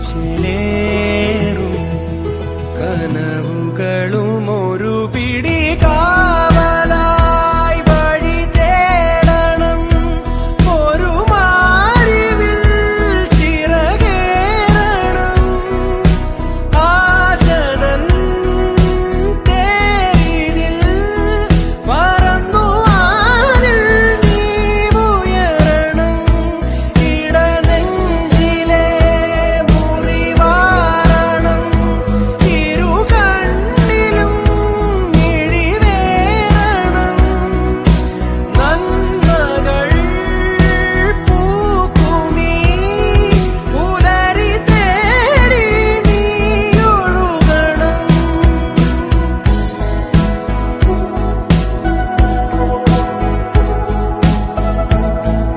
ചിലേറും കനവുകളും